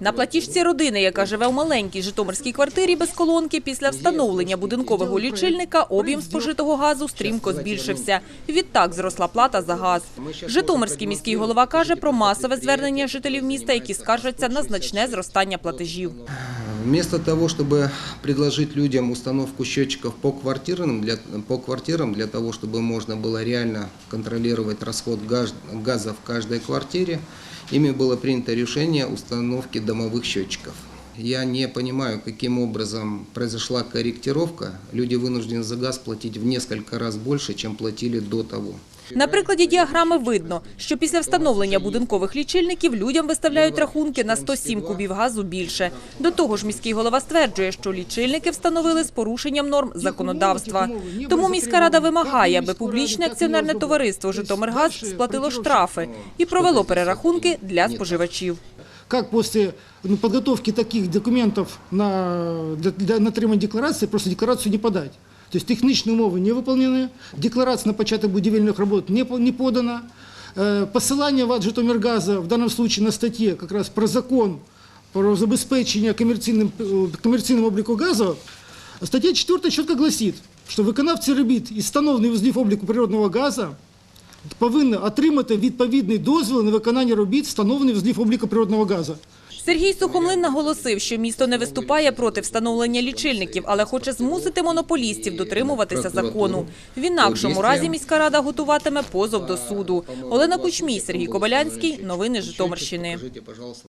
На платіжці родини, яка живе в маленькій житомирській квартирі без колонки, після встановлення будинкового лічильника об'єм спожитого газу стрімко збільшився. Відтак зросла плата за газ. Житомирський міський голова каже про масове звернення жителів міста, які скаржаться на значне зростання платежів. Вместо того, чтобы предложить людям установку счетчиков по квартирам, для, по квартирам, для того, чтобы можно было реально контролировать расход газ- газа в каждой квартире, ими было принято решение установки домовых счетчиков. Я не понимаю, каким образом произошла корректировка. Люди вынуждены за газ платить в несколько раз больше, чем платили до того. На прикладі діаграми видно, що після встановлення будинкових лічильників людям виставляють рахунки на 107 кубів газу більше. До того ж, міський голова стверджує, що лічильники встановили з порушенням норм законодавства. Тому міська рада вимагає, аби публічне акціонерне товариство «Житомиргаз» сплатило штрафи і провело перерахунки для споживачів. Как после ну, подготовки таких документов на, для, для на декларації просто декларацію не подать? То есть технічні умови не виконані, декларація на початок будівельних робот не, подана, Е, посилання в Житомиргаза в даному случае на статті как раз про закон про забезпечення комерційним, е, комерційним обліку газу, стаття 4 чітко гласить, що виконавці робіт із встановлених вузлів обліку природного газу повинні отримати відповідний дозвіл на виконання робіт, встановлених вузлів обліку природного газу. Сергій Сухомлин наголосив, що місто не виступає проти встановлення лічильників, але хоче змусити монополістів дотримуватися закону. В інакшому разі міська рада готуватиме позов до суду. Олена Кучмій, Сергій Кобилянський. Новини Житомирщини.